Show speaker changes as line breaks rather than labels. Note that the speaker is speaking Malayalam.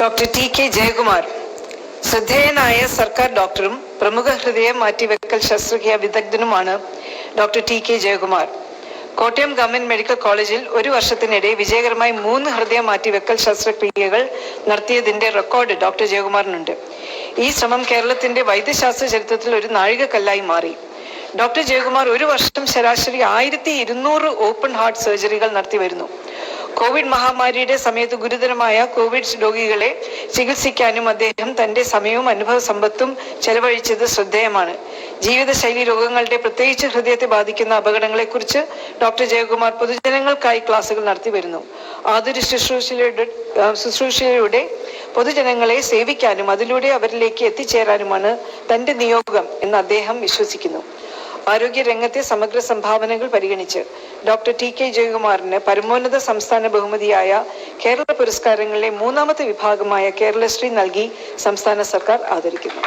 Doctor T K Jayakumar. ശ്രദ്ധേയനായ സർക്കാർ ഡോക്ടറും പ്രമുഖ ഹൃദയ മാറ്റിവെക്കൽ ശസ്ത്രക്രിയ വിദഗ്ധനുമാണ് doctor T K Jayakumar. Kottayam government medical കോളേജിൽ ഒരു വർഷത്തിനിടെ വിജയകരമായി മൂന്ന് ഹൃദയ മാറ്റിവെക്കൽ ശസ്ത്രക്രിയകൾ നടത്തിയതിന്റെ റെക്കോർഡ് ഡോക്ടർ ജയകുമാറിനുണ്ട്. ഈ ശ്രമം കേരളത്തിന്റെ വൈദ്യശാസ്ത്ര ചരിത്രത്തിൽ ഒരു നാഴികക്കല്ലായി മാറി. ഡോക്ടർ ജയകുമാർ ഒരു വർഷം ശരാശരി ആയിരത്തി ഇരുന്നൂറ് ഓപ്പൺ ഹാർട്ട് സർജറികൾ നടത്തി വരുന്നു കോവിഡ് മഹാമാരിയുടെ സമയത്ത് ഗുരുതരമായ കോവിഡ് രോഗികളെ ചികിത്സിക്കാനും അദ്ദേഹം തന്റെ സമയവും അനുഭവ സമ്പത്തും ചെലവഴിച്ചത് ശ്രദ്ധേയമാണ്. ജീവിതശൈലി രോഗങ്ങളുടെ പ്രത്യേകിച്ച് ഹൃദയത്തെ ബാധിക്കുന്ന അപകടങ്ങളെക്കുറിച്ച് ഡോക്ടർ ജയകുമാർ പൊതുജനങ്ങൾക്കായി ക്ലാസുകൾ നടത്തി വരുന്നു. ആതുര ശുശ്രൂഷയുടെ ശുശ്രൂഷയുടെ പൊതുജനങ്ങളെ സേവിക്കാനും അതിലൂടെ അവരിലേക്ക് എത്തിച്ചേരാനുമാണ് തന്റെ നിയോഗം എന്ന് അദ്ദേഹം വിശ്വസിക്കുന്നു. ആരോഗ്യ രംഗത്തെ സമഗ്ര സംഭാവനകൾ പരിഗണിച്ച് ഡോക്ടർ ടി കെ ജയകുമാറിന് പരമോന്നത സംസ്ഥാന ബഹുമതിയായ കേരള പുരസ്കാരങ്ങളിലെ മൂന്നാമത്തെ വിഭാഗമായ കേരളശ്രീ നൽകി സംസ്ഥാന സർക്കാർ ആദരിക്കുന്നു.